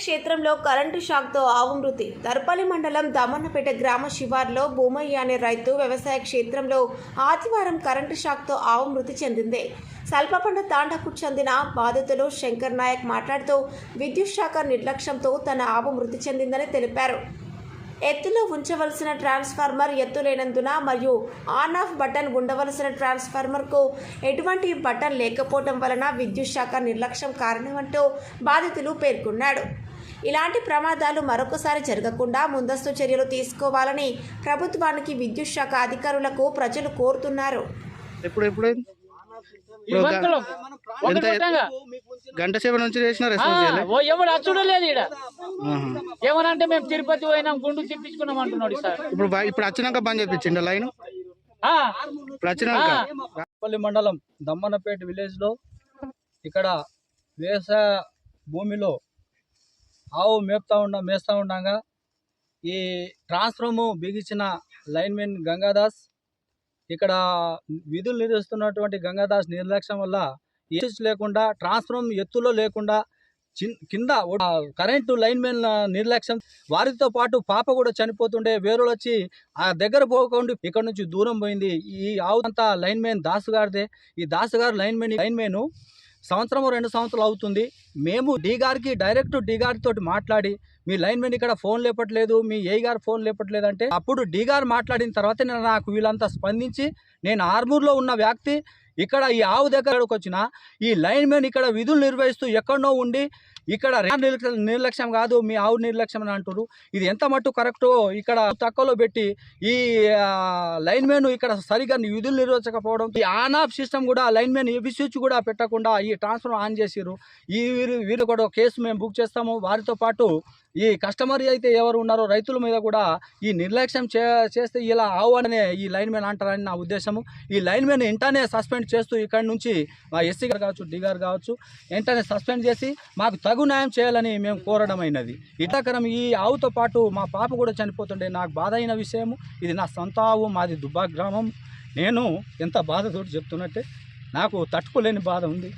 క్షేత్రంలో కరెంటు షాక్తో ఆవు మృతి దర్పల్లి మండలం దమన్నపేట గ్రామ శివార్లో భూమయ్య అనే రైతు వ్యవసాయ క్షేత్రంలో ఆదివారం కరెంటు షాక్తో ఆవు మృతి చెందింది. సల్పపండ తాండకు చెందిన బాధితులు శంకర్ నాయక్ మాట్లాడుతూ విద్యుత్ శాఖ నిర్లక్ష్యంతో తన ఆవు మృతి చెందిందని తెలిపారు. ఎత్తులో ఉంచవలసిన ట్రాన్స్ఫార్మర్ ఎత్తు లేనందున మరియు ఆన్ ఆఫ్ బటన్ ఉండవలసిన ట్రాన్స్ఫార్మర్కు ఎటువంటి బటన్ లేకపోవడం వలన విద్యుత్ శాఖ నిర్లక్ష్యం కారణమంటూ బాధితులు పేర్కొన్నాడు. ఇలాంటి ప్రమాదాలు మరొకసారి జరగకుండా ముందస్తు చర్యలు తీసుకోవాలని ప్రభుత్వానికి విద్యుత్ శాఖ అధికారులకు ప్రజలు కోరుతున్నారు. ఎప్పుడు ఎప్పుడు? గంట సేపు నుంచి చేసిన ఓ ఎవడు అచ్చుడు లేదు ఇక్కడ. ఏమనంటే మేము తిరుపతి పోయినాం గుండు తిప్పించుకున్నాం అంటున్నాడు సార్. ఇప్పుడు బ- ఇప్పుడు వచ్చినాక బంద్ చేపించిండ లైన్? ఆ, ఇప్పుడు వచ్చినాక పల్లి మండలం దమ్మన్నపేట విలేజ్లో ఇక్కడ వ్యవసాయ భూమిలో ఆవు మేపుతా ఉండ మేస్తా ఉండగా ఈ ట్రాన్స్ఫార్ము బిగించిన లైన్మెన్ గంగాదాస్ ఇక్కడ విధులు నిర్వహిస్తున్నటువంటి గంగాదాస్ నిర్లక్ష్యం వల్ల ఏసెస్ లేకుండా ట్రాన్స్ఫార్మ్ ఎత్తులో లేకుండా కింద కరెంటు లైన్ మెన్ నిర్లక్ష్యం. వారితో పాటు పాప కూడా చనిపోతుండే వేరులు వచ్చి ఆ దగ్గర పోకుండా ఇక్కడ నుంచి దూరం పోయింది. ఈ ఆవు అంతా లైన్ మెన్ దాసు గారిదే. ఈ దాసు గారు లైన్ మెన్ లైన్ మెన్ సంవత్సరం రెండు సంవత్సరాలు అవుతుంది. మేము డీ గారికి డైరెక్ట్ డీ గారితో మాట్లాడి మీ లైన్ మెన్ ఇక్కడ ఫోన్ లేపట్లేదు మీ ఏ గారు ఫోన్ లేపట్లేదు అంటే అప్పుడు డీ గారు మాట్లాడిన తర్వాత నేను నాకు వీళ్ళంతా స్పందించి నేను ఆర్మూర్లో ఉన్న వ్యక్తి ఇక్కడ ఈ ఆవు దగ్గరకు వచ్చిన ఈ లైన్ మెన్ ఇక్కడ విధులు నిర్వహిస్తూ ఎక్కడనో ఉండి ఇక్కడ నిర్లక్ష్యం కాదు మీ ఆవు నిర్లక్ష్యం అని అంటారు ఇది ఎంత మట్టు కరెక్టో ఇక్కడ తక్కువలో పెట్టి ఈ లైన్ మెన్ ఇక్కడ సరిగా విధులు నిర్వహించకపోవడం ఈ ఆన్ ఆఫ్ సిస్టమ్ కూడా లైన్ మెన్ ఏబి స్విచ్ కూడా పెట్టకుండా ఈ ట్రాన్స్ఫర్ ఆన్ చేసిరు ఈ వీరు వీరు కూడా కేసు మేము బుక్ చేస్తాము. వారితో పాటు ఈ కస్టమర్ అయితే ఎవరు ఉన్నారో రైతుల మీద కూడా ఈ నిర్లక్ష్యం చే చేస్తే ఇలా ఆవు ఈ లైన్ మ్యాన్ అంటారని నా ఉద్దేశము. ఈ లైన్ మ్యాన్ వెంటనే సస్పెండ్ చేస్తూ ఇక్కడ నుంచి మా ఎస్సీ గారు కావచ్చు డి గారు కావచ్చు వెంటనే సస్పెండ్ చేసి మాకు తగు న్యాయం చేయాలని మేము కోరడం అయినది ఇటాకరం ఈ ఆవుతో పాటు మా పాప కూడా చనిపోతుండే. నాకు బాధ అయిన విషయము. ఇది నా సొంత ఆవు మాది దుబ్బా గ్రామం. నేను ఎంత బాధతో చెప్తున్నట్టే నాకు తట్టుకోలేని బాధ ఉంది.